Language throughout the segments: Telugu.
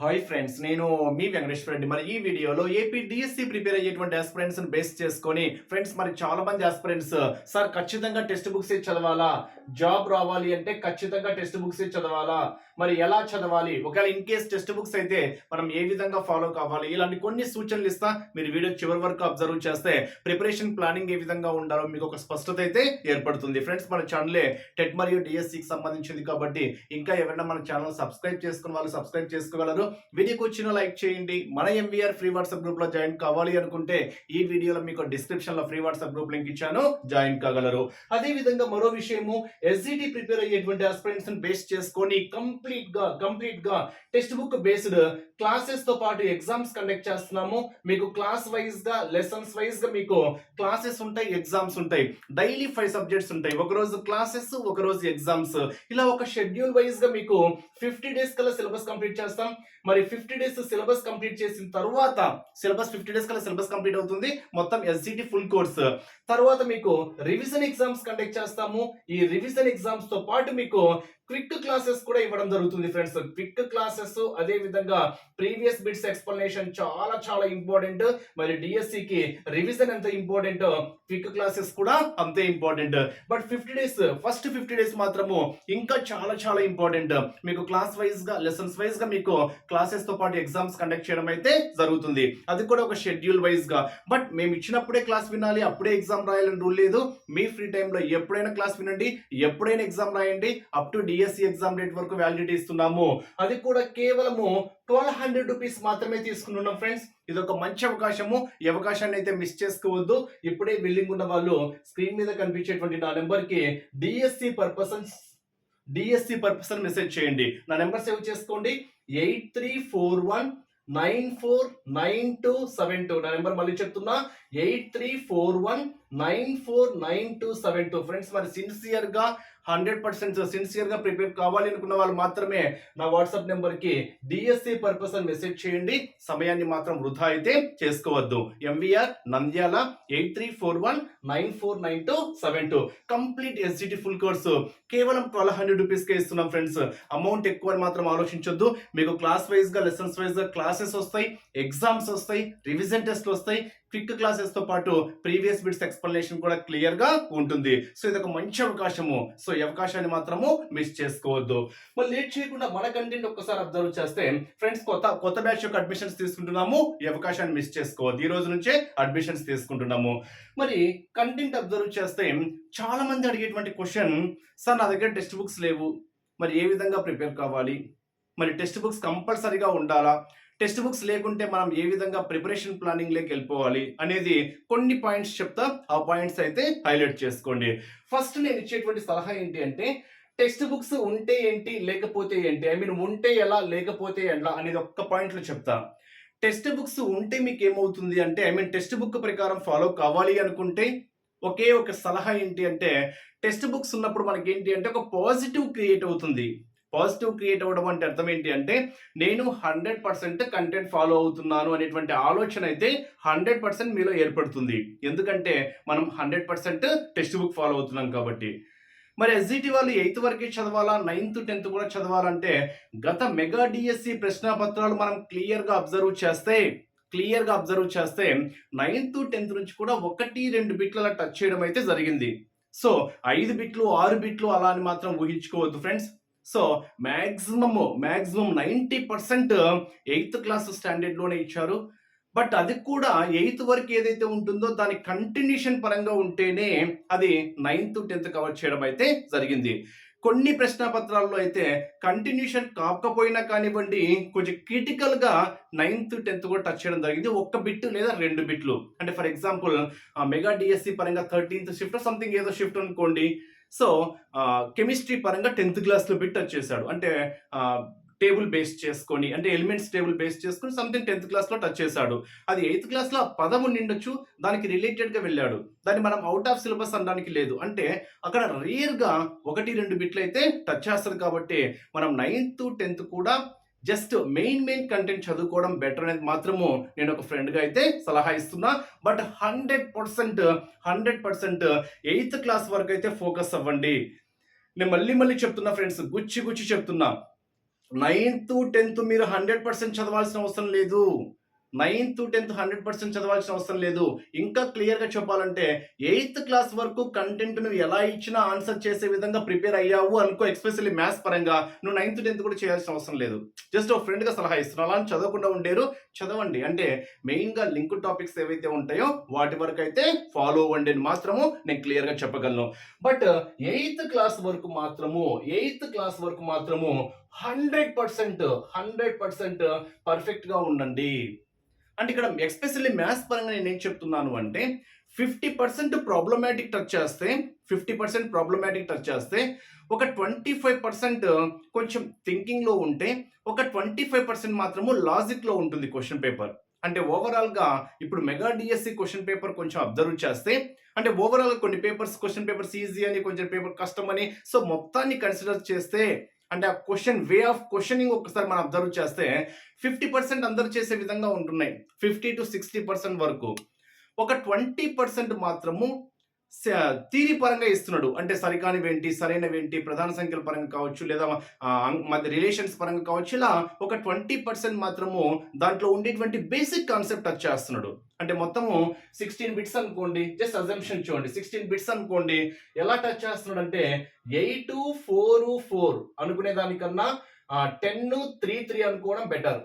హాయ్ ఫ్రెండ్స్ నేను మీ వెంకటేశ్వర రెడ్డి. మరి ఈ వీడియోలో ఏపీ డిఎస్సి ప్రిపేర్ అయ్యేటువంటి ఆస్పిరెంట్స్ బేస్ చేసుకొని ఫ్రెండ్స్ మరి చాలా మంది ఆస్పిరెంట్స్ సార్ ఖచ్చితంగా టెక్స్ట్ బుక్స్ చదవాలా? జాబ్ రావాలి అంటే ఖచ్చితంగా టెక్స్ట్ బుక్స్ చదవాలా? మరి ఎలా చదవాలి? ఒకవేళ ఇన్ కేస్ టెక్స్ట్ బుక్స్ అయితే మనం ఏ విధంగా ఫాలో కావాలి? ఇలాంటి కొన్ని సూచనలు ఇస్తా మీరు వీడియో చివరి వరకు అబ్జర్వ్ చేస్తే ప్రిపరేషన్ ప్లానింగ్ ఏ విధంగా ఉండాలో మీకు ఒక స్పష్టత అయితే ఏర్పడుతుంది. ఫ్రెండ్స్ మన ఛానలే టెట్ మరియు డిఎస్సికి సంబంధించింది కాబట్టి ఇంకా ఎవరైనా మన ఛానల్ సబ్స్క్రైబ్ చేసుకున్న వాళ్ళు సబ్స్క్రైబ్ చేసుకోగలరు. వీడియోకి వచ్చిన లైక్ చేయండి. మన ఎంవీఆర్ ఫ్రీ వాట్సాప్ గ్రూప్లో జాయిన్ కావాలి అనుకుంటే ఈ వీడియోలో మీకు డిస్క్రిప్షన్లో ఫ్రీ వాట్సాప్ గ్రూప్ లింక్ ఇచ్చాను. జాయిన్ కాగలరు. అదే విధంగా మరో విషయము ఎస్జిటి ప్రిపేర్ అయ్యేటువంటి ఆస్పిరెంట్స్ బేస్ చేసుకొని కంప్లీట్గా కంప్లీట్గా టెక్స్ట్ బుక్ బేస్డ్ క్లాసెస్తో పాటు ఎగ్జామ్స్ కండక్ట్ చేస్తున్నాము. మీకు క్లాస్ వైజ్గా లెసన్స్ వైజ్గా మీకు క్లాసెస్ ఉంటాయి ఎగ్జామ్స్ ఉంటాయి. డైలీ ఫైవ్ సబ్జెక్ట్స్ ఉంటాయి. ఒక రోజు క్లాసెస్ ఒక రోజు ఎగ్జామ్స్ ఇలా ఒక షెడ్యూల్ వైజ్గా మీకు ఫిఫ్టీ డేస్ కల్లా సిలబస్ కంప్లీట్ చేస్తాం. మరి ఫిఫ్టీ డేస్ సిలబస్ కంప్లీట్ చేసిన తర్వాత సిలబస్ ఫిఫ్టీ డేస్ కల్లా సిలబస్ కంప్లీట్ అవుతుంది. మొత్తం ఎస్సిటి ఫుల్ కోర్స్ తర్వాత మీకు రివిజన్ ఎగ్జామ్స్ కండక్ట్ చేస్తాము. ఈ రివిజన్ ఎగ్జామ్స్తో పాటు మీకు క్విక్ క్లాసెస్ కూడా ఇవ్వడం జరుగుతుంది ఫ్రెండ్స్. క్విక్ క్లాసెస్ అదే విధంగా ప్రీవియస్ బిట్స్ ఎక్స్ప్లెనేషన్ చాలా చాలా ఇంపార్టెంట్. మరి డిఎస్సి కి రివిజన్ ఎంత ఇంపార్టెంట్? క్విక్ క్లాసెస్ కూడా అంతే important. But fifty days first fifty days మాత్రము ఇంకా చాలా చాలా ఇంపార్టెంట్. మీకు క్లాస్ వైజ్గా లెసన్స్ వైజ్గా మీకు క్లాసెస్తో పాటు ఎగ్జామ్స్ కండక్ట్ చేయడం అయితే జరుగుతుంది. అది కూడా ఒక షెడ్యూల్ వైజ్గా. బట్ మేము ఇచ్చినప్పుడే క్లాస్ వినాలి అప్పుడే ఎగ్జామ్ రాయాలని రూల్ లేదు. మీ ఫ్రీ టైంలో ఎప్పుడైనా క్లాస్ వినండి ఎప్పుడైనా ఎగ్జామ్ రాయండి. Up to DSC exam date వరకు వ్యాలిడిటీ ఇస్తున్నాము. అది కూడా కేవలము ట్వెల్వ్ హండ్రెడ్ రూపీస్ మాత్రమే తీసుకుంటున్నాం ఫ్రెండ్స్ ఇది ఒక మంచి అవకాశము. ఈ అవకాశాన్ని అయితే మిస్ చేసుకోవద్దు. ఇప్పుడే బిల్డింగ్ ఉన్న వాళ్ళు స్క్రీన్ మీద కనిపించేటువంటి నా నెంబర్కి DSC purposes DSC purpose message చేయండి. నా నెంబర్ సేవ్ చేసుకోండి. Eight three four one nine four nine two seven two నా నెంబర్ మళ్ళీ చెప్తున్నా. Eight three four one nine four nine two seven two friends మరి సిన్సియర్గా హండ్రెడ్ పర్సెంట్ సిన్సియర్గా ప్రిపేర్ కావాలి అనుకున్న వాళ్ళు మాత్రమే నా వాట్సాప్ నెంబర్కి డిఎస్సి పర్పస్ అని మెసేజ్ చేయండి. సమయాన్ని మాత్రం వృధా అయితే చేసుకోవద్దు. MVR Nandyal eight three four one nine four nine two seven two. Complete SGT full course కేవలం ట్వెల్వ్ హండ్రెడ్ రూపీస్ కే ఇస్తున్నాం ఫ్రెండ్స్. అమౌంట్ ఎక్కువ అని మాత్రం ఆలోచించొద్దు. మీకు క్లాస్ వైజ్గా లెసన్స్ వైజ్గా క్లాసెస్ వస్తాయి ఎగ్జామ్స్ వస్తాయి రివిజన్ టెస్ట్లు వస్తాయి. క్విక్ క్లాసెస్తో పాటు ప్రీవియస్ బిట్స్ ఎక్స్ప్లెనేషన్ కూడా క్లియర్గా ఉంటుంది. సో ఇది ఒక మంచి అవకాశము. సో ఈ అవకాశాన్ని మాత్రము మిస్ చేసుకోవద్దు. మరి లేట్ చేయకుండా మన కంటెంట్ ఒక్కసారి అబ్జర్వ్ చేస్తే ఫ్రెండ్స్ కొత్త కొత్త బ్యాచ్ యొక్క అడ్మిషన్స్ తీసుకుంటున్నాము. ఈ అవకాశాన్ని మిస్ చేసుకోవద్దు. ఈ రోజు నుంచే అడ్మిషన్స్ తీసుకుంటున్నాము. మరి కంటెంట్ అబ్జర్వ్ చేస్తే చాలా మంది అడిగేటువంటి క్వశ్చన్ సార్ నా దగ్గర టెక్స్ట్ బుక్స్ లేవు. మరి ఏ విధంగా ప్రిపేర్ కావాలి? మరి టెక్స్ట్ బుక్స్ కంపల్సరీగా ఉండాలా? టెక్స్ట్ బుక్స్ లేకుంటే మనం ఏ విధంగా ప్రిపరేషన్ ప్లానింగ్ లేకి వెళ్ళిపోవాలి అనేది కొన్ని పాయింట్స్ చెప్తా. ఆ పాయింట్స్ అయితే హైలైట్ చేసుకోండి. ఫస్ట్ నేను ఇచ్చేటువంటి సలహా ఏంటి అంటే టెక్స్ట్ బుక్స్ ఉంటే ఏంటి లేకపోతే ఏంటి? ఐ మీన్ ఉంటే ఎలా లేకపోతే ఎలా అనేది ఒక్క పాయింట్లో చెప్తా. టెక్స్ట్ బుక్స్ ఉంటే మీకు ఏమవుతుంది అంటే ఐ మీన్ టెక్స్ట్ బుక్ ప్రకారం ఫాలో కావాలి అనుకుంటే ఒకే ఒక సలహా ఏంటి అంటే టెక్స్ట్ బుక్స్ ఉన్నప్పుడు మనకి ఏంటి అంటే ఒక పాజిటివ్ క్రియేట్ అవుతుంది. పాజిటివ్ క్రియేట్ అవ్వడం అంటే అర్థం ఏంటి అంటే నేను హండ్రెడ్ పర్సెంట్ కంటెంట్ ఫాలో అవుతున్నాను అనేటువంటి ఆలోచన అయితే హండ్రెడ్ పర్సెంట్ మీలో ఏర్పడుతుంది. ఎందుకంటే మనం hundred percent text book follow అవుతున్నాం కాబట్టి. మరి ఎస్జిటి వాళ్ళు ఎయిత్ వరకే చదవాలా? నైన్త్ టెన్త్ కూడా చదవాలంటే గత మెగా డిఎస్సి ప్రశ్నాపత్రాలు మనం క్లియర్గా అబ్జర్వ్ చేస్తే క్లియర్గా అబ్జర్వ్ చేస్తే నైన్త్ టెన్త్ నుంచి కూడా ఒకటి రెండు బిట్ల టచ్ చేయడం అయితే జరిగింది. సో ఐదు బిట్లు ఆరు బిట్లు అలా అని మాత్రం ఊహించుకోవద్దు friends so maximum maximum ninety percent eighth class స్టాండర్డ్లోనే ఇచ్చారు. బట్ అది కూడా ఎయిత్ వరకు ఏదైతే ఉంటుందో దాని కంటిన్యూషన్ పరంగా ఉంటేనే అది నైన్త్ టెన్త్ కవర్ చేయడం అయితే జరిగింది. కొన్ని ప్రశ్నపత్రాల్లో అయితే కంటిన్యూషన్ కాకపోయినా కానివ్వండి కొంచెం క్రిటికల్గా నైన్త్ టెన్త్ కూడా టచ్ చేయడం జరిగింది. ఒక్క బిట్ లేదా రెండు బిట్లు. అంటే ఫర్ ఎగ్జాంపుల్ మెగా డిఎస్సి పరంగా థర్టీన్త్ షిఫ్ట్ సంథింగ్ ఏదో షిఫ్ట్ అనుకోండి సో కెమిస్ట్రీ పరంగా టెన్త్ క్లాస్లో బిట్ వచ్చేసాడు అంటే టేబుల్ బేస్ చేసుకొని అంటే ఎలిమెంట్స్ టేబుల్ బేస్ చేసుకొని సంథింగ్ టెన్త్ క్లాస్లో టచ్ చేశాడు. అది ఎయిత్ క్లాస్లో ఆ నిండొచ్చు దానికి రిలేటెడ్గా వెళ్ళాడు. దాన్ని మనం అవుట్ ఆఫ్ సిలబస్ అనడానికి లేదు. అంటే అక్కడ రేర్గా ఒకటి రెండు బిట్లు అయితే టచ్ చేస్తుంది కాబట్టి మనం నైన్త్ టెన్త్ కూడా జస్ట్ మెయిన్ మెయిన్ కంటెంట్ చదువుకోవడం బెటర్ అనేది మాత్రము నేను ఒక ఫ్రెండ్గా అయితే సలహా ఇస్తున్నా. But hundred percent hundred percent eighth class వరకు అయితే ఫోకస్ అవ్వండి. నేను మళ్ళీ మళ్ళీ చెప్తున్నా ఫ్రెండ్స్ గుచ్చి గుచ్చి చెప్తున్నా. నైన్త్ టెన్త్ మీరు హండ్రెడ్ పర్సెంట్ చదవాల్సిన అవసరం లేదు. నైన్త్ టెన్త్ హండ్రెడ్ పర్సెంట్ చదవాల్సిన అవసరం లేదు. ఇంకా క్లియర్గా చెప్పాలంటే ఎయిత్ క్లాస్ వరకు కంటెంట్ నువ్వు ఎలా ఇచ్చినా ఆన్సర్ చేసే విధంగా ప్రిపేర్ అయ్యావు అనుకో ఎక్స్పెషల్లీ మ్యాథ్స్ పరంగా నువ్వు నైన్త్ టెన్త్ కూడా చేయాల్సిన అవసరం లేదు. జస్ట్ ఒక ఫ్రెండ్గా సలహా ఇస్తున్నా. అలా అని చదవకుండా ఉండేరు. చదవండి. అంటే మెయిన్గా లింక్ టాపిక్స్ ఏవైతే ఉంటాయో వాటి వరకు అయితే ఫాలో అవ్వండి అని మాత్రము నేను క్లియర్గా చెప్పగలను. బట్ ఎయిత్ క్లాస్ వరకు మాత్రము ఎయిత్ క్లాస్ వరకు మాత్రము హండ్రెడ్ పర్సెంట్ హండ్రెడ్ పర్సెంట్ పర్ఫెక్ట్గా ఉండండి. అంటే ఇక్కడ ఎక్స్పెషల్లీ మ్యాథ్స్ పరంగా నేను ఏం చెప్తున్నాను అంటే ఫిఫ్టీ పర్సెంట్ ప్రాబ్లమాటిక్ టచ్ చేస్తే ఫిఫ్టీ పర్సెంట్ ప్రాబ్లమాటిక్ టచ్ చేస్తే ఒక ట్వంటీ ఫైవ్ పర్సెంట్ కొంచెం థింకింగ్లో ఉంటే ఒక ట్వంటీ ఫైవ్ పర్సెంట్ మాత్రము లాజిక్లో ఉంటుంది క్వశ్చన్ పేపర్ అంటే ఓవరాల్గా ఇప్పుడు మెగా డిఎస్సి క్వశ్చన్ పేపర్ కొంచెం అబ్జర్వ్ చేస్తే అంటే ఓవరాల్ కొన్ని పేపర్స్ క్వశ్చన్ పేపర్స్ ఈజీ అని కొంచెం పేపర్ కష్టం అని సో మొత్తాన్ని కన్సిడర్ చేస్తే అంటే ఆ క్వశ్చన్ వే ఆఫ్ క్వశ్చనింగ్ ఒకసారి మనం అబ్జర్వ్ చేస్తే ఫిఫ్టీ పర్సెంట్ అందరు చేసే విధంగా ఉంటున్నాయి. ఫిఫ్టీ టు సిక్స్టీ పర్సెంట్ వరకు. ఒక ట్వంటీ పర్సెంట్ మాత్రము తీరి పరంగా ఇస్తున్నాడు. అంటే సరికానివేంటి సరైనవేంటి ప్రధాన సంఖ్యల పరంగా కావచ్చు లేదా మధ్య రిలేషన్స్ పరంగా కావచ్చు ఇలా ఒక ట్వంటీ పర్సెంట్ మాత్రము దాంట్లో ఉండేటువంటి బేసిక్ కాన్సెప్ట్ టచ్ చేస్తున్నాడు. అంటే మొత్తము సిక్స్టీన్ బిట్స్ అనుకోండి జస్ట్ అజంప్షన్ చూడండి. సిక్స్టీన్ బిట్స్ అనుకోండి ఎలా టచ్ చేస్తున్నాడు అంటే ఎయిట్ ఫోర్ ఫోర్ అనుకునే దానికన్నా టెన్ త్రీ త్రీ అనుకోవడం బెటర్.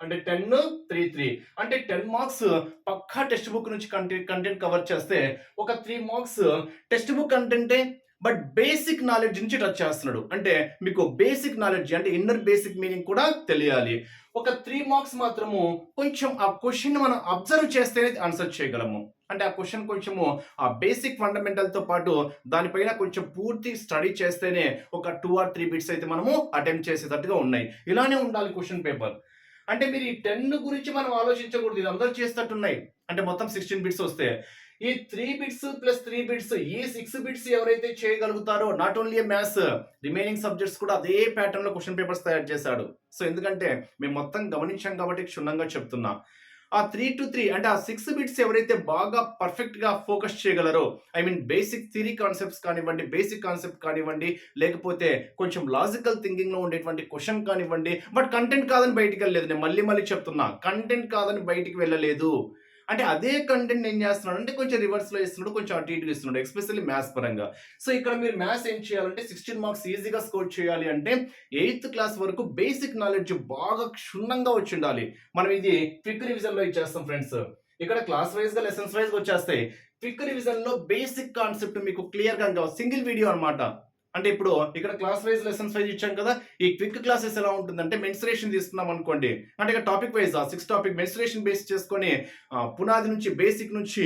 అంటే టెన్ త్రీ త్రీ అంటే టెన్ మార్క్స్ పక్కా టెక్స్ట్ బుక్ నుంచి కంటెంట్ కంటెంట్ కవర్ చేస్తే ఒక త్రీ మార్క్స్ టెక్స్ట్ బుక్ కంటెంటే బట్ బేసిక్ నాలెడ్జ్ నుంచి టచ్ చేస్తున్నాడు. అంటే మీకు బేసిక్ నాలెడ్జ్ అంటే ఇన్నర్ బేసిక్ మీనింగ్ కూడా తెలియాలి. ఒక త్రీ మార్క్స్ మాత్రము కొంచెం ఆ క్వశ్చన్ మనం అబ్జర్వ్ చేస్తేనే ఆన్సర్ చేయగలము. అంటే ఆ క్వశ్చన్ కొంచెము ఆ బేసిక్ ఫండమెంటల్తో పాటు దానిపైన కొంచెం పూర్తి స్టడీ చేస్తేనే ఒక టూ ఆర్ త్రీ బిట్స్ అయితే మనము అటెంప్ట్ చేసేటట్టుగా ఉన్నాయి. ఇలానే ఉండాలి క్వశ్చన్ పేపర్ అంటే మీరు ఈ టెన్ గురించి మనం ఆలోచించకూడదు ఇది అందరూ చేసేటట్టున్నాయి అంటే మొత్తం సిక్స్టీన్ బిట్స్ వస్తే. ఈ three bits plus three bits ఈ సిక్స్ బిట్స్ ఎవరైతే చేయగలుగుతారో not only maths remaining subjects కూడా అదే ప్యాటర్న్లో క్వశ్చన్ పేపర్స్ తయారు చేశాడు. సో ఎందుకంటే మేము మొత్తం గమనించాం కాబట్టి క్షుణ్ణంగా చెప్తున్నా. ఆ త్రీ టు త్రీ అంటే ఆ సిక్స్ బిట్స్ ఎవరైతే బాగా పర్ఫెక్ట్గా ఫోకస్ చేయగలరో I mean basic theory concepts కానివ్వండి బేసిక్ కాన్సెప్ట్ కానివ్వండి లేకపోతే కొంచెం లాజికల్ థింకింగ్లో ఉండేటువంటి క్వశ్చన్ కానివ్వండి బట్ కంటెంట్ కాదని బయటికి వెళ్ళలేదు నేను మళ్ళీ మళ్ళీ చెప్తున్నా కంటెంట్ కాదని బయటికి వెళ్ళలేదు. అంటే అదే కంటెంట్ ఏం చేస్తున్నాడు? అంటే కొంచెం రివర్స్లో ఇస్తున్నాడు కొంచెం అటు ఇటు ఇస్తున్నాడు ఎస్పెషల్లీ మ్యాథ్స్ పరంగా. సో ఇక్కడ మీరు మ్యాథ్స్ ఏం చేయాలంటే సిక్స్టీన్ మార్క్స్ ఈజీగా స్కోర్ చేయాలి అంటే ఎయిత్ క్లాస్ వరకు బేసిక్ నాలెడ్జ్ బాగా క్షుణ్ణంగా వచ్చి ఉండాలి మనం ఇది క్విక్ రివిజన్లో ఇచ్చేస్తాం ఫ్రెండ్స్ ఇక్కడ క్లాస్ వైజ్గా లెసన్స్ వైజ్ వచ్చేస్తాయి. క్విక్ రివిజన్లో బేసిక్ కాన్సెప్ట్ మీకు క్లియర్గా సింగిల్ వీడియో అనమాట అంటే ఇప్పుడు ఇక్కడ క్లాస్ వైజ్ లెసన్స్ వైజ్ ఇచ్చాం కదా ఈ క్విక్ క్లాసెస్ ఎలా ఉంటుందంటే మెన్సరేషన్ తీసుకున్నాం అనుకోండి. అంటే ఇక topic wise six topic mensuration base చేసుకొని పునాది నుంచి బేసిక్ నుంచి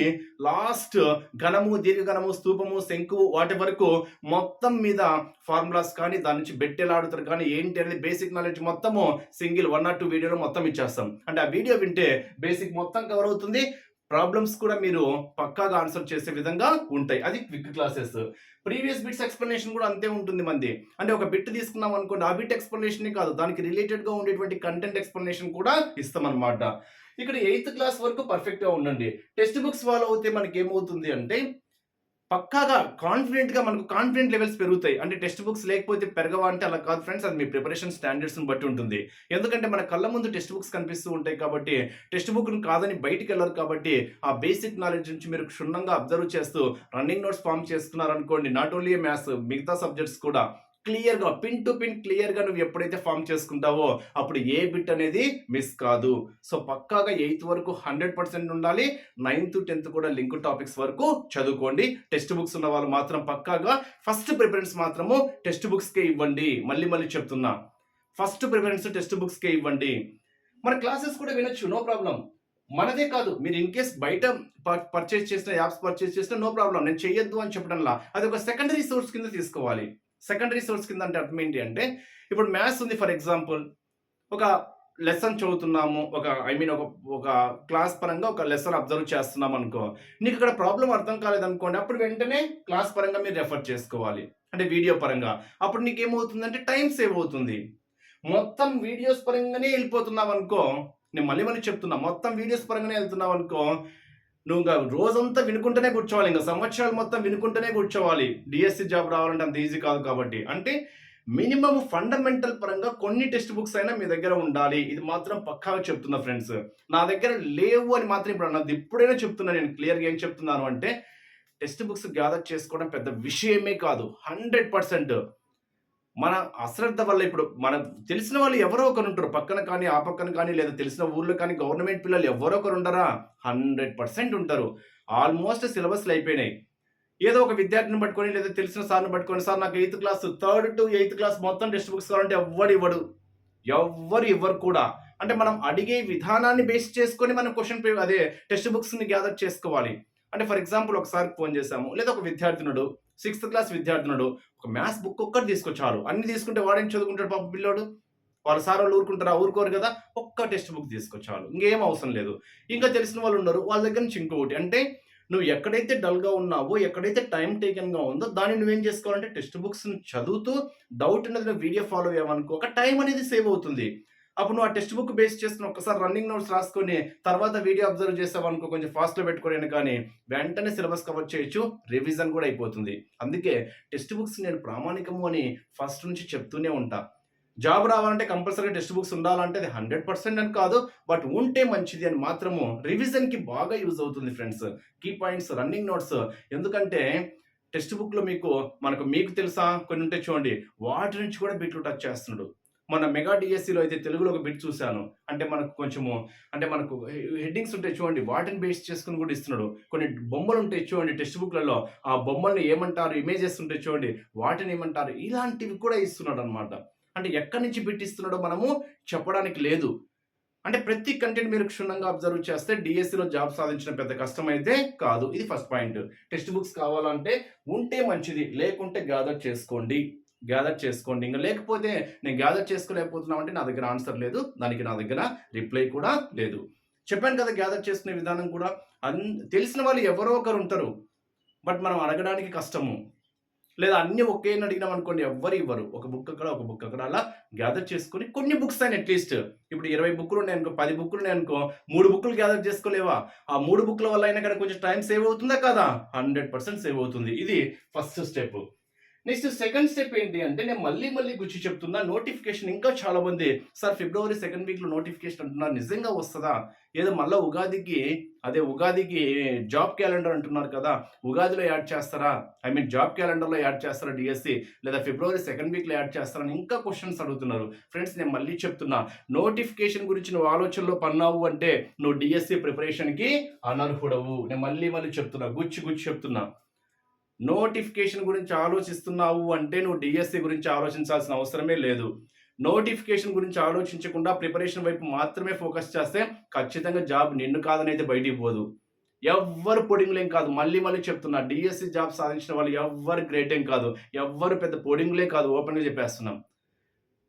లాస్ట్ ఘనము దీర్ఘఘనము స్తూపము శంకు వాటి వరకు మొత్తం మీద ఫార్ములాస్ కానీ దాని నుంచి బెట్టెలాడుతారు కానీ ఏంటి అనేది బేసిక్ నాలెడ్జ్ మొత్తము సింగిల్ వన్ ఆర్ టూ వీడియోలో మొత్తం ఇచ్చేస్తాం. అంటే ఆ వీడియో వింటే బేసిక్ మొత్తం కవర్ అవుతుంది. ప్రాబ్లమ్స్ కూడా మీరు పక్కాగా ఆన్సర్ చేసే విధంగా ఉంటాయి. అది quick classes. Previous bits explanation కూడా అంతే ఉంటుంది మంది. అంటే ఒక బిట్ తీసుకున్నాం అనుకోండి ఆ బిట్ ఎక్స్ప్లెనేషన్ కాదు. దానికి రిలేటెడ్గా ఉండేటువంటి కంటెంట్ ఎక్స్ప్లెనేషన్ కూడా ఇస్తామన్నమాట. ఇక్కడ ఎయిత్ క్లాస్ వరకు పర్ఫెక్ట్గా ఉండండి. టెక్స్ట్ బుక్స్ ఫాలో అవుతే మనకి ఏమవుతుంది అంటే పక్కాగా కాన్ఫిడెంట్గా మనకు కాన్ఫిడెంట్ లెవెల్స్ పెరుగుతాయి. అంటే టెక్స్ట్ బుక్స్ లేకపోతే పెరగవా అంటే అలా కాదు ఫ్రెండ్స్ అది మీ ప్రిపరేషన్ స్టాండర్డ్స్ని బట్టి ఉంటుంది. ఎందుకంటే మన కళ్ళ ముందు టెక్స్ట్ బుక్స్ కనిపిస్తూ ఉంటాయి కాబట్టి టెక్స్ట్ బుక్ను కాదని బయటికి వెళ్ళరు కాబట్టి ఆ బేసిక్ నాలెడ్జ్ నుంచి మీరు క్షుణ్ణంగా అబ్జర్వ్ చేస్తూ రన్నింగ్ నోట్స్ ఫామ్ చేసుకున్నారనుకోండి నాట్ ఓన్లీ మ్యాథ్స్ మిగతా సబ్జెక్ట్స్ కూడా క్లియర్గా పిన్ టు పిన్ క్లియర్గా నువ్వు ఎప్పుడైతే ఫామ్ చేసుకుంటావో అప్పుడు ఏ బిట్ అనేది మిస్ కాదు. సో పక్కాగా ఎయిత్ వరకు హండ్రెడ్ పర్సెంట్ ఉండాలి. నైన్త్ టెన్త్ కూడా లింక్ టాపిక్స్ వరకు చదువుకోండి. టెక్స్ట్ బుక్స్ ఉన్న వాళ్ళు మాత్రం పక్కాగా ఫస్ట్ ప్రిఫరెన్స్ మాత్రము టెక్స్ట్ బుక్స్కే ఇవ్వండి. మళ్ళీ మళ్ళీ చెప్తున్నా. ఫస్ట్ ప్రిఫరెన్స్ టెక్స్ట్ బుక్స్కే ఇవ్వండి. మన క్లాసెస్ కూడా వినొచ్చు నో ప్రాబ్లం. మనదే కాదు మీరు ఇన్ కేస్ బయట పర్చేస్ చేసిన యాప్స్ పర్చేస్ చేసిన నో ప్రాబ్లం. నేను చెయ్యొద్దు అని చెప్పడంలా. అది ఒక సెకండరీ సోర్స్ కింద తీసుకోవాలి. సెకండరీ సోర్స్ కింద అంటే అర్థం ఏంటి అంటే ఇప్పుడు మ్యాథ్స్ ఉంది ఫర్ ఎగ్జాంపుల్ ఒక లెసన్ చదువుతున్నాము ఒక ఐ మీన్ ఒక ఒక క్లాస్ పరంగా ఒక లెసన్ అబ్జర్వ్ చేస్తున్నాం అనుకో నీకు ఇక్కడ ప్రాబ్లం అర్థం కాలేదనుకోండి అప్పుడు వెంటనే క్లాస్ పరంగా మీరు రెఫర్ చేసుకోవాలి. అంటే వీడియో పరంగా. అప్పుడు నీకు ఏమవుతుందంటే టైం సేవ్ అవుతుంది. మొత్తం వీడియోస్ పరంగానే వెళ్ళిపోతున్నావు అనుకో నేను మళ్ళీ మళ్ళీ చెప్తున్నా మొత్తం వీడియోస్ పరంగానే వెళ్తున్నావు అనుకో నువ్వు ఇంకా రోజంతా వినుకుంటూనే కూర్చోవాలి ఇంకా సంవత్సరాలు మొత్తం వినుకుంటూనే కూర్చోవాలి. డిఎస్సి జాబ్ రావాలంటే అంత ఈజీ కాదు కాబట్టి. అంటే మినిమం ఫండమెంటల్ పరంగా కొన్ని టెక్స్ట్ బుక్స్ అయినా మీ దగ్గర ఉండాలి. ఇది మాత్రం పక్కాగా చెప్తున్నా ఫ్రెండ్స్ నా దగ్గర లేవు అని మాత్రం ఇప్పుడు అన్నది ఇప్పుడైనా చెప్తున్నా నేను క్లియర్గా ఏం చెప్తున్నాను అంటే టెక్స్ట్ బుక్స్ గ్యాదర్ చేసుకోవడం పెద్ద విషయమే కాదు. హండ్రెడ్ పర్సెంట్ మన అశ్రద్ధ వల్ల ఇప్పుడు మన తెలిసిన వాళ్ళు ఎవరో ఒకరు ఉంటారు. పక్కన కానీ ఆ పక్కన కానీ లేదా తెలిసిన ఊర్లో కానీ గవర్నమెంట్ పిల్లలు ఎవరో ఒకరు ఉండరా? హండ్రెడ్ పర్సెంట్ ఉంటారు. ఆల్మోస్ట్ సిలబస్లు అయిపోయినాయి. ఏదో ఒక విద్యార్థిని పట్టుకొని లేదా తెలిసిన సార్ని పట్టుకొని సార్ నాకు eighth class third to eighth class మొత్తం టెక్స్ట్ బుక్స్ కావాలంటే ఎవ్వడు ఇవ్వడు. ఎవ్వరు ఇవ్వరు కూడా. అంటే మనం అడిగే విధానాన్ని బేస్ చేసుకొని మనం క్వశ్చన్ పే అదే టెక్స్ట్ బుక్స్ని గ్యాదర్ చేసుకోవాలి. అంటే ఫర్ ఎగ్జాంపుల్ ఒకసారి ఫోన్ చేశాము. లేదా ఒక విద్యార్థినుడు సిక్స్త్ క్లాస్ విద్యార్థినుడు ఒక మ్యాథ్స్ బుక్ ఒక్కటి తీసుకొచ్చారు. అన్ని తీసుకుంటే వాడేం చదువుకుంటాడు పాప పిల్లోడు? వాళ్ళ సార్ వాళ్ళు ఊరుకుంటారా? ఊరుకోరు కదా? ఒక్క టెక్స్ట్ బుక్ తీసుకొచ్చారు. ఇంకేం అవసరం లేదు. ఇంకా తెలిసిన వాళ్ళు ఉన్నారు వాళ్ళ దగ్గర నుంచి ఇంకొకటి అంటే నువ్వు ఎక్కడైతే డల్గా ఉన్నావో ఎక్కడైతే టైం టేకెన్గా ఉందో దాన్ని నువ్వేం చేసుకోవాలంటే టెక్స్ట్ బుక్స్ చదువుతూ డౌట్ ఉన్నది వీడియో ఫాలో అయ్యావనుకో ఒక టైం అనేది సేవ్ అవుతుంది. అప్పుడు నువ్వు ఆ టెక్స్ట్ బుక్ బేస్ చేసుకుని ఒకసారి రన్నింగ్ నోట్స్ రాసుకొని తర్వాత వీడియో అబ్జర్వ్ చేసావు అనుకో కొంచెం ఫాస్ట్లో పెట్టుకోలేను కానీ వెంటనే సిలబస్ కవర్ చేయొచ్చు రివిజన్ కూడా అయిపోతుంది. అందుకే టెక్స్ట్ బుక్స్ నేను ప్రామాణికము అని ఫస్ట్ నుంచి చెప్తూనే ఉంటా. జాబ్ రావాలంటే కంపల్సరీ టెక్స్ట్ బుక్స్ ఉండాలంటే అది హండ్రెడ్ పర్సెంట్ అని కాదు బట్ ఉంటే మంచిది అని మాత్రము రివిజన్కి బాగా యూజ్ అవుతుంది friends. Key points running notes. ఎందుకంటే టెక్స్ట్ బుక్లో మీకు మనకు మీకు తెలుసా? కొన్ని ఉంటే చూడండి. వాటి నుంచి కూడా బిట్లు టచ్ చేస్తున్నాడు. మన మెగా డిఎస్సిలో అయితే తెలుగులో ఒక బిట్ చూశాను. అంటే మనకు కొంచెము అంటే మనకు హెడ్డింగ్స్ ఉంటాయి చూడండి. వాటిని బేస్ చేసుకుని కూడా ఇస్తున్నాడు. కొన్ని బొమ్మలు ఉంటాయి చూడండి టెక్స్ట్ బుక్లలో. ఆ బొమ్మల్ని ఏమంటారు ఇమేజెస్ ఉంటాయి చూడండి. వాటిని ఏమంటారు ఇలాంటివి కూడా ఇస్తున్నాడు అనమాట అంటే ఎక్కడి నుంచి బిట్ ఇస్తున్నాడో మనము చెప్పడానికి లేదు. అంటే ప్రతి కంటెంట్ మీరు క్షుణ్ణంగా అబ్జర్వ్ చేస్తే డిఎస్సిలో జాబ్ సాధించిన పెద్ద కష్టం అయితే కాదు. ఇది ఫస్ట్ పాయింట్. టెక్స్ట్ బుక్స్ కావాలంటే ఉంటే మంచిది లేకుంటే గ్యాదర్ చేసుకోండి. గ్యాదర్ చేసుకోండి. ఇంకా లేకపోతే నేను గ్యాదర్ చేసుకోలేకపోతున్నాం అంటే నా దగ్గర ఆన్సర్ లేదు. దానికి నా దగ్గర రిప్లై కూడా లేదు. చెప్పాను కదా గ్యాదర్ చేసుకునే విధానం కూడా. అన్ తెలిసిన వాళ్ళు ఎవరో ఒకరు ఉంటారు. బట్ మనం అడగడానికి కష్టము. లేదా అన్ని ఒకే అడిగినాం అనుకోండి ఎవ్వరు ఇవ్వరు. ఒక బుక్ అక్కడ ఒక బుక్ అక్కడ అలా గ్యాదర్ చేసుకుని కొన్ని బుక్స్ అయినా అట్లీస్ట్ ఇప్పుడు ఇరవై బుక్లు ఉన్నాయి అనుకో పది బుక్లు ఉన్నాయి అనుకో మూడు బుక్లు గ్యాదర్ చేసుకోలేవా? ఆ మూడు బుక్ల వల్ల అయినా కానీ కొంచెం టైం సేవ్ అవుతుందా కదా? హండ్రెడ్ పర్సెంట్ సేవ్ అవుతుంది. ఇది first step next second step ఏంటి అంటే నేను మళ్ళీ మళ్ళీ గుర్చి చెప్తున్నా నోటిఫికేషన్ ఇంకా చాలా మంది సార్ ఫిబ్రవరి సెకండ్ వీక్లో నోటిఫికేషన్ అంటున్నారు నిజంగా వస్తుందా? ఏదో మళ్ళీ ఉగాదికి అదే ఉగాదికి జాబ్ క్యాలెండర్ అంటున్నారు కదా ఉగాదిలో యాడ్ చేస్తారా? ఐ మీన్ జాబ్ క్యాలెండర్లో యాడ్ చేస్తారా డిఎస్సి? లేదా ఫిబ్రవరి సెకండ్ వీక్లో యాడ్ చేస్తారని ఇంకా క్వశ్చన్స్ అడుగుతున్నారు. ఫ్రెండ్స్ నేను మళ్ళీ చెప్తున్నా నోటిఫికేషన్ గురించి నువ్వు ఆలోచనలో పన్నావు అంటే నువ్వు డిఎస్సి ప్రిపరేషన్కి అనర్హుడవు. నేను మళ్ళీ మళ్ళీ చెప్తున్నా గుచ్చి గుచ్చి చెప్తున్నా. నోటిఫికేషన్ గురించి ఆలోచిస్తున్నావు అంటే నువ్వు డిఎస్సి గురించి ఆలోచించాల్సిన అవసరమే లేదు. నోటిఫికేషన్ గురించి ఆలోచించకుండా ప్రిపరేషన్ వైపు మాత్రమే ఫోకస్ చేస్తే ఖచ్చితంగా జాబ్ నిన్ను కాదని అయితే బయటికి పోదు. ఎవ్వరు పొడింగులేం కాదు. మళ్ళీ మళ్ళీ చెప్తున్నా డిఎస్సి జాబ్ సాధించిన వాళ్ళు ఎవ్వరు గ్రేట్ ఏం కాదు. ఎవ్వరు పెద్ద పొడింగులే కాదు. ఓపెన్గా చెప్పేస్తున్నాం.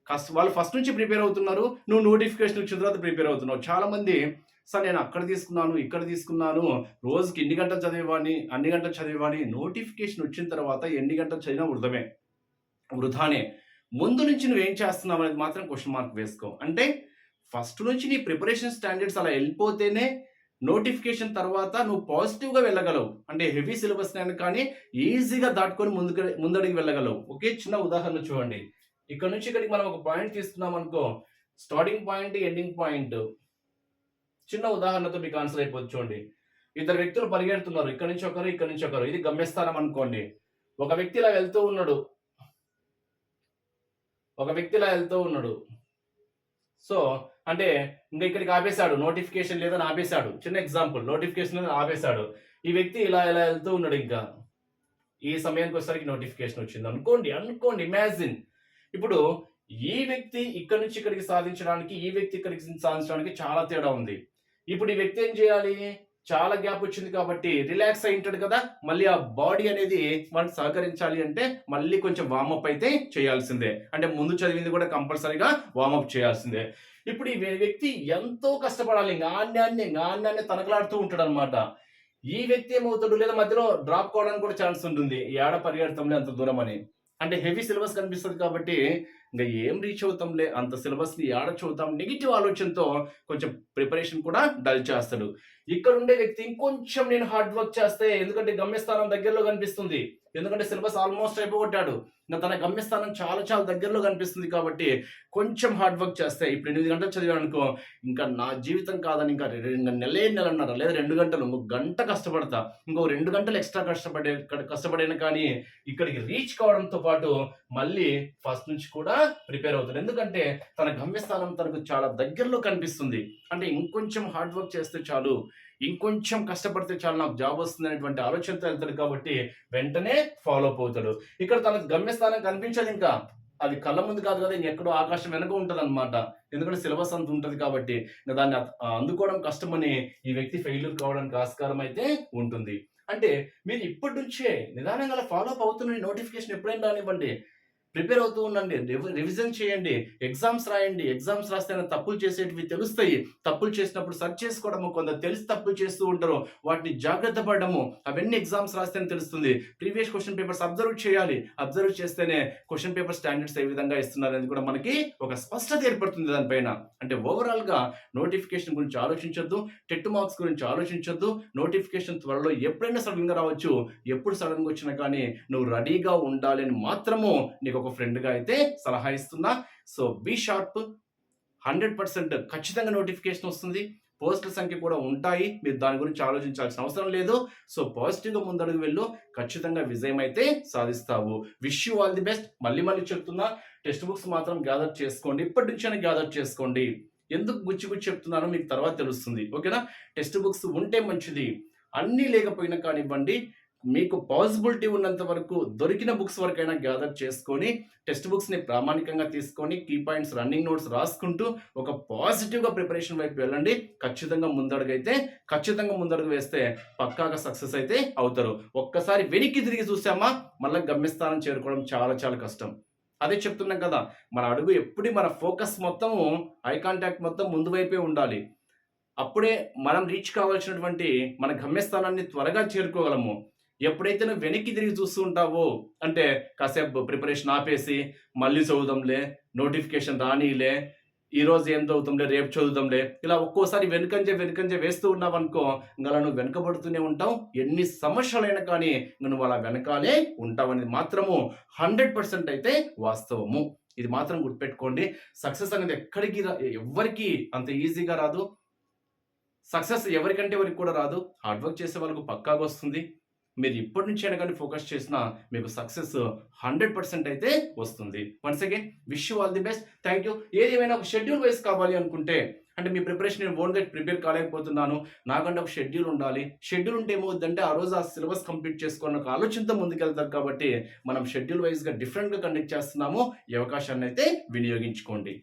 కష్ట వాళ్ళు ఫస్ట్ నుంచి ప్రిపేర్ అవుతున్నారు. నువ్వు నోటిఫికేషన్ వచ్చిన తర్వాత ప్రిపేర్ అవుతున్నావు. చాలామంది సార్ నేను అక్కడ తీసుకున్నాను ఇక్కడ తీసుకున్నాను రోజుకి ఎన్ని గంటలు చదివేవాడిని అన్ని గంటలు చదివేవాడిని నోటిఫికేషన్ వచ్చిన తర్వాత ఎన్ని గంటలు చదివినా వృధమే వృధానే. ముందు నుంచి నువ్వు ఏం చేస్తున్నావు అనేది మాత్రం క్వశ్చన్ మార్క్ వేసుకో. అంటే ఫస్ట్ నుంచి నీ ప్రిపరేషన్ స్టాండర్డ్స్ అలా వెళ్ళిపోతేనే నోటిఫికేషన్ తర్వాత నువ్వు పాజిటివ్గా వెళ్ళగలవు. అంటే హెవీ సిలబస్ కానీ ఈజీగా దాటుకొని ముందుకు ముందడికి వెళ్ళగలవు. ఒకే చిన్న ఉదాహరణ చూడండి. ఇక్కడ నుంచి ఇక్కడికి మనం ఒక పాయింట్ తీసుకున్నాం అనుకో స్టార్టింగ్ పాయింట్ ఎండింగ్ పాయింట్ చిన్న ఉదాహరణతో మీకు ఆన్సర్ అయిపోతుంది చూడండి. ఇద్దరు వ్యక్తులు పరిగెడుతున్నారు. ఇక్కడ నుంచి ఒకరు ఇక్కడ నుంచి ఒకరు. ఇది గమ్యస్థానం అనుకోండి. ఒక వ్యక్తి ఇలా వెళ్తూ ఉన్నాడు. ఒక వ్యక్తి ఇలా వెళ్తూ ఉన్నాడు. సో అంటే ఇంకా ఇక్కడికి ఆపేశాడు. నోటిఫికేషన్ లేదని ఆపేశాడు. చిన్న ఎగ్జాంపుల్ నోటిఫికేషన్ లేదని ఆపేశాడు. ఈ వ్యక్తి ఇలా ఇలా వెళ్తూ ఉన్నాడు ఇంకా. ఈ సమయానికి వచ్చేసరికి నోటిఫికేషన్ వచ్చింది. అనుకోండి అనుకోండి ఇమాజిన్ ఇప్పుడు ఈ వ్యక్తి ఇక్కడ నుంచి ఇక్కడికి సాధించడానికి ఈ వ్యక్తి ఇక్కడికి సాధించడానికి చాలా తేడా ఉంది. ఇప్పుడు ఈ వ్యక్తి ఏం చేయాలి? చాలా గ్యాప్ వచ్చింది కాబట్టి రిలాక్స్ అయి ఉంటాడు కదా? మళ్ళీ ఆ బాడీ అనేది మనకు సహకరించాలి అంటే మళ్ళీ కొంచెం వార్మప్ అయితే చేయాల్సిందే. అంటే ముందు చదివింది కూడా కంపల్సరీగా వార్మప్ చేయాల్సిందే. ఇప్పుడు ఈ వ్యక్తి ఎంతో కష్టపడాలి. నాణ్యాన్ని నాణ్యాన్ని తనకలాడుతూ ఉంటాడు అనమాట ఈ వ్యక్తి ఏమవుతాడు? లేదా మధ్యలో డ్రాప్ కావడానికి కూడా ఛాన్స్ ఉంటుంది. ఏడ పరిగెడతాంలే అంత దూరం అని. అంటే హెవీ సిలబస్ కనిపిస్తుంది కాబట్టి ఇంకా ఏం రీచ్ అవుతాంలే? అంత సిలబస్ని ఆడ చూద్దాం? నెగిటివ్ ఆలోచనతో కొంచెం ప్రిపరేషన్ కూడా డల్ చేస్తాడు. ఇక్కడ ఉండే వ్యక్తి ఇంకొంచెం నేను హార్డ్ వర్క్ చేస్తే ఎందుకంటే గమ్యస్థానం దగ్గరలో కనిపిస్తుంది. ఎందుకంటే సిలబస్ ఆల్మోస్ట్ అయిపోగొట్టాడు. ఇంకా తన గమ్యస్థానం చాలా చాలా దగ్గరలో కనిపిస్తుంది కాబట్టి కొంచెం హార్డ్ వర్క్ చేస్తే ఇప్పుడు ఎనిమిది గంటలు చదివాను అనుకో ఇంకా నా జీవితం కాదని ఇంకా రెండు ఇంకా నెలే నెలన్నర లేదా రెండు గంటలు ఇంకో గంట కష్టపడతా. ఇంకో రెండు గంటలు ఎక్స్ట్రా కష్టపడే కష్టపడిన కానీ ఇక్కడికి రీచ్ కావడంతో పాటు మళ్ళీ ఫస్ట్ నుంచి కూడా ప్రిపేర్ అవుతాడు ఎందుకంటే తన గమ్యస్థానం తనకు చాలా దగ్గరలో కనిపిస్తుంది. అంటే ఇంకొంచెం హార్డ్ వర్క్ చేస్తే చాలు ఇంకొంచెం కష్టపడితే చాలు నాకు జాబ్ వస్తుంది అనేటువంటి ఆలోచనతో వెళ్తాడు కాబట్టి వెంటనే ఫాలో అప్ అవుతాడు. ఇక్కడ తన గమ్యస్థానం కనిపించదు ఇంకా. అది కళ్ళ ముందు కాదు కదా ఎక్కడో ఆకాశం వెనక ఉంటుంది అనమాట ఎందుకంటే సిలబస్ అంత ఉంటుంది కాబట్టి ఇంకా దాన్ని అందుకోవడం కష్టమని ఈ వ్యక్తి ఫెయిల్యూర్ కావడానికి ఆస్కారం అయితే ఉంటుంది. అంటే మీరు ఇప్పటి నుంచే నిదానంగా ఫాలో అప్ అవుతున్న నోటిఫికేషన్ ఎప్పుడైనా రానివ్వండి. ప్రిపేర్ అవుతూ ఉండండి. రివిజన్ చేయండి. ఎగ్జామ్స్ రాయండి. ఎగ్జామ్స్ రాస్తే తప్పులు చేసేటివి తెలుస్తాయి. తప్పులు చేసినప్పుడు సర్చ్ చేసుకోవడము కొంత తెలిసి తప్పులు చేస్తూ ఉంటారు. వాటిని జాగ్రత్త పడడము అవన్నీ ఎగ్జామ్స్ రాస్తేనే తెలుస్తుంది. ప్రీవియస్ క్వశ్చన్ పేపర్స్ అబ్జర్వ్ చేయాలి. అబ్జర్వ్ చేస్తేనే క్వశ్చన్ పేపర్ స్టాండర్డ్స్ ఏ విధంగా ఇస్తున్నారు అనేది కూడా మనకి ఒక స్పష్టత ఏర్పడుతుంది దానిపైన అంటే ఓవరాల్గా నోటిఫికేషన్ గురించి ఆలోచించొద్దు. టెట్ మార్క్స్ గురించి ఆలోచించొద్దు. నోటిఫికేషన్ త్వరలో ఎప్పుడైనా సడన్గా రావచ్చు. ఎప్పుడు సడన్గా వచ్చినా కానీ నువ్వు రెడీగా ఉండాలని మాత్రము నీకు ఒక ఫ్రెండ్గా అయితే సలహా ఇస్తున్నా. So be sharp. Hundred percent ఖచ్చితంగా నోటిఫికేషన్ వస్తుంది. పోస్టుల సంఖ్య కూడా ఉంటాయి. మీరు దాని గురించి ఆలోచించాల్సిన అవసరం లేదు. సో పాజిటివ్గా ముందడుగు వెళ్ళు. ఖచ్చితంగా విజయం అయితే సాధిస్తావు. Wish you all the best. మళ్ళీ మళ్ళీ చెప్తున్నా టెక్స్ట్ బుక్స్ మాత్రం గ్యాదర్ చేసుకోండి. ఇప్పటి నుంచైనా గ్యాదర్ చేసుకోండి. ఎందుకు గుచ్చి గుచ్చి చెప్తున్నానో మీకు తర్వాత తెలుస్తుంది. ఓకేనా? టెక్స్ట్ బుక్స్ ఉంటే మంచిది. అన్నీ లేకపోయినా కానివ్వండి మీకు పాసిబిలిటీ ఉన్నంత వరకు దొరికిన బుక్స్ వరకైనా గ్యాదర్ చేసుకొని టెక్స్ట్ బుక్స్ని ప్రామాణికంగా తీసుకొని కీ పాయింట్స్ రన్నింగ్ నోట్స్ రాసుకుంటూ ఒక పాజిటివ్గా ప్రిపరేషన్ వైపు వెళ్ళండి. ఖచ్చితంగా ముందడుగైతే ఖచ్చితంగా ముందడుగు వేస్తే పక్కాగా సక్సెస్ అయితే అవుతారు. ఒక్కసారి వెనక్కి తిరిగి చూసామా? మళ్ళీ గమ్యస్థానం చేరుకోవడం చాలా చాలా కష్టం. అదే చెప్తున్నాం కదా మన అడుగు ఎప్పుడు మన ఫోకస్ మొత్తం ఐ కాంటాక్ట్ మొత్తం ముందు వైపే ఉండాలి. అప్పుడే మనం రీచ్ కావాల్సినటువంటి మన గమ్యస్థానాన్ని త్వరగా చేరుకోగలము. ఎప్పుడైతే నువ్వు వెనక్కి తిరిగి చూస్తూ ఉంటావో అంటే కాసేపు ప్రిపరేషన్ ఆపేసి మళ్ళీ చదువుదాంలే నోటిఫికేషన్ రానీలే ఈరోజు ఏం చదువుతాంలే రేపు చదువుదాంలే ఇలా ఒక్కోసారి వెనుకంజే వెనుకంజే వేస్తూ ఉన్నావు అనుకో ఇంకా నువ్వు వెనకబడుతూనే ఉంటావు. ఎన్ని సమస్యలైనా కానీ నువ్వు అలా వెనకాలే ఉంటావు అనేది మాత్రము హండ్రెడ్ పర్సెంట్ అయితే వాస్తవము. ఇది మాత్రం గుర్తుపెట్టుకోండి. సక్సెస్ అనేది ఎక్కడికి రా అంత ఈజీగా రాదు. సక్సెస్ ఎవరికంటే ఎవరికి కూడా రాదు. హార్డ్ వర్క్ చేసే వాళ్ళకు పక్కాగా వస్తుంది. మీరు ఇప్పటి నుంచి అయినా కానీ ఫోకస్ చేసినా మీకు సక్సెస్ హండ్రెడ్ పర్సెంట్ అయితే వస్తుంది. Once again wish you all the best thank you ఏది ఏమైనా ఒక షెడ్యూల్ వైస్ కావాలి అనుకుంటే అంటే మీ ప్రిపరేషన్ నేను ఓన్గా ప్రిపేర్ కాలేకపోతున్నాను నాకంటే ఒక షెడ్యూల్ ఉండాలి. షెడ్యూల్ ఉంటే ఏమవుతుందంటే ఆ రోజు ఆ సిలబస్ కంప్లీట్ చేసుకున్న ఒక ఆలోచనతో ముందుకెళ్తారు కాబట్టి మనం షెడ్యూల్ వైజ్గా డిఫరెంట్గా కండక్ట్ చేస్తున్నాము ఈ అవకాశాన్ని అయితే వినియోగించుకోండి.